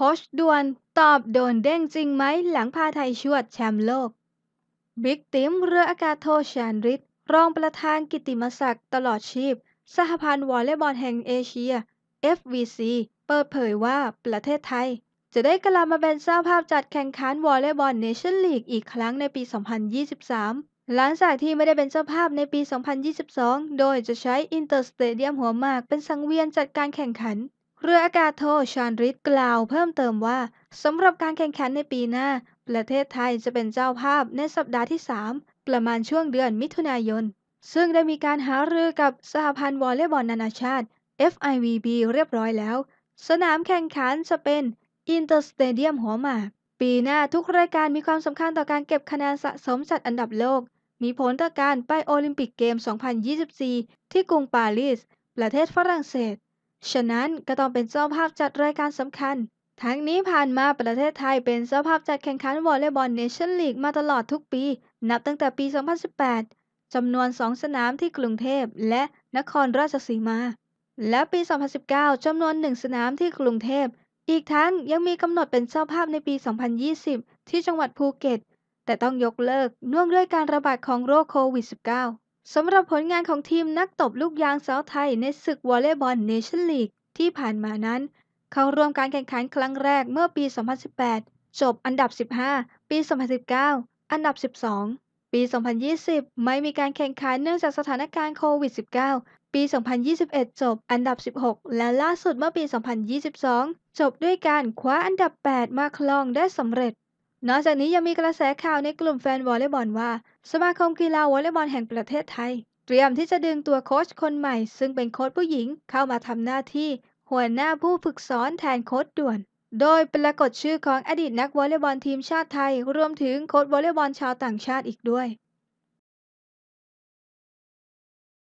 โค้ชด่วนตอบโดนเด้งจริงไหมหลังพาไทยชวดแชมป์โลก บิ๊กติ๋มเรืออากาศโทชานฤทธิ์รองประธานกิตติมศักดิ์ตลอดชีพ สหพันธ์วอลเลย์บอลแห่งเอเชีย FVC เปิดเผยว่าประเทศไทย จะได้กลับมาเป็นเจ้าภาพจัดแข่งขันวอลเลย์บอลเนชั่นลีกอีกครั้งในปี 2023 หลังจากที่ไม่ได้เป็นเจ้าภาพในปี 2022 โดยจะใช้อินเตอร์สเตเดียมหัวหมากเป็นสังเวียนจัดการแข่งขัน เรืออากาศโทชานฤทธิ์กล่าวเพิ่มเติมว่าสำหรับการแข่งขันในปีหน้า ประเทศไทยจะเป็นเจ้าภาพในสัปดาห์ที่ 3 ประมาณช่วงเดือนมิถุนายน ซึ่งได้มีการหารือกับสหพันธ์วอลเลย์บอลนานาชาติ FIVB เรียบร้อยแล้ว สนามแข่งขันจะเป็นอินเตอร์สเตเดียมหัวหมากปีหน้าทุกรายการมีความสำคัญต่อการเก็บคะแนนสะสมจัดอันดับโลก มีผลต่อการไปโอลิมปิกเกม 2024 ที่กรุงปารีส ประเทศฝรั่งเศส ฉะนั้นก็ต้องเป็นเจ้าภาพจัดรายการสำคัญ ทั้งนี้ผ่านมาประเทศไทยเป็นเจ้าภาพจัดแข่งขันวอลเลย์บอลเนชั่นลีกมาตลอดทุกปี นับตั้งแต่ปี 2018 จำนวน 2 สนามที่กรุงเทพและนครราชสีมา และปี 2019 จำนวน 1 สนามที่กรุงเทพ อีกทั้งยังมีกำหนดเป็นเจ้าภาพในปี 2020 ที่จังหวัดภูเก็ต แต่ต้องยกเลิกเนื่องด้วยการระบาดของโรคโควิด -19 สำหรับผลงานของทีมนักตบลูกยางสาวไทยในศึกวอลเลย์บอลเนชั่นลีกที่ผ่านมานั้น เข้าร่วมการแข่งขันครั้งแรกเมื่อปี 2018 จบอันดับ 15 ปี 2019 อันดับ 12 ปี 2020 ไม่มีการแข่งขันเนื่องจากสถานการณ์โควิด -19 ปี 2021 จบอันดับ 16 และล่าสุดเมื่อปี 2022 จบด้วยการคว้าอันดับ 8 มาครองได้สำเร็จ นอกจากนี้ยังมีกระแสข่าวในกลุ่มแฟนวอลเลย์บอลว่า สมาคมกีฬาวอลเลย์บอลแห่งประเทศไทย เตรียมที่จะดึงตัวโค้ชคนใหม่ ซึ่งเป็นโค้ชผู้หญิงเข้ามาทำหน้าที่ หัวหน้าผู้ฝึกสอนแทนโค้ชด่วน โดยปรากฏชื่อของอดีตนักวอลเลย์บอลทีมชาติไทย รวมถึงโค้ชวอลเลย์บอลชาวต่างชาติอีกด้วย